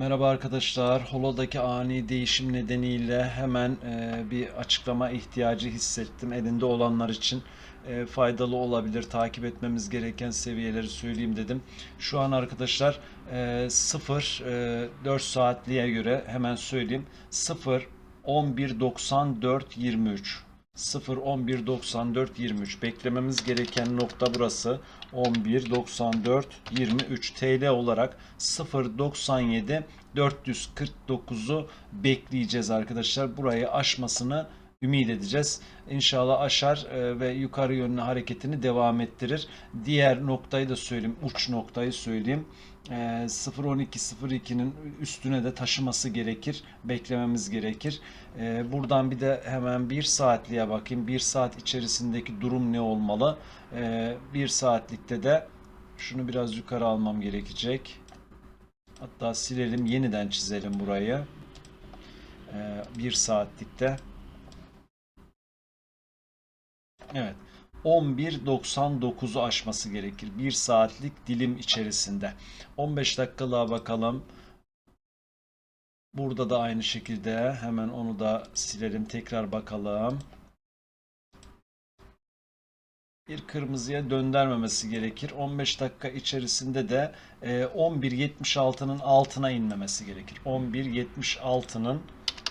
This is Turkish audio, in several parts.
Merhaba arkadaşlar. Holo'daki ani değişim nedeniyle hemen e, bir açıklama ihtiyacı hissettim. Elinde olanlar için e, faydalı olabilir. Takip etmemiz gereken seviyeleri söyleyeyim dedim. Şu an arkadaşlar e, 0 e, 4 saatliğe göre hemen söyleyeyim. 0 11 94 23 0 11 94 23 beklememiz gereken nokta burası. 11 94 23 TL olarak 0 97 449'u bekleyeceğiz arkadaşlar. Burayı aşmasını ümit edeceğiz. İnşallah aşar e, ve yukarı yönlü hareketini devam ettirir. Diğer noktayı da söyleyeyim, uç noktayı söyleyeyim. E, 0.12.02'nin üstüne de taşıması gerekir. Beklememiz gerekir. E, buradan bir de hemen bir saatliğe bakayım. Bir saat içerisindeki durum ne olmalı? E, bir saatlikte de şunu biraz yukarı almam gerekecek. Hatta silelim, yeniden çizelim burayı. E, bir saatlikte. Evet. 11.99'u aşması gerekir. 1 saatlik dilim içerisinde. 15 dakikalığa bakalım. Burada da aynı şekilde hemen onu da silelim. Tekrar bakalım. Bir kırmızıya döndürmemesi gerekir. 15 dakika içerisinde de e, 11.76'nın altına inmemesi gerekir. 11.76'nın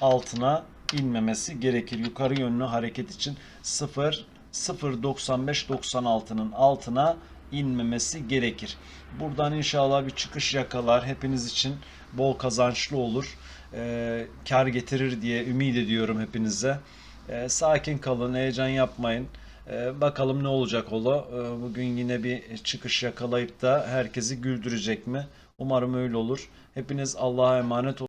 altına inmemesi gerekir. Yukarı yönlü hareket için 0 0.95-96'nın altına inmemesi gerekir. Buradan inşallah bir çıkış yakalar. Hepiniz için bol kazançlı olur. Ee, kar getirir diye ümit ediyorum hepinize. Ee, sakin kalın, heyecan yapmayın. Ee, bakalım ne olacak ola. Ee, bugün yine bir çıkış yakalayıp da herkesi güldürecek mi? Umarım öyle olur. Hepiniz Allah'a emanet olun.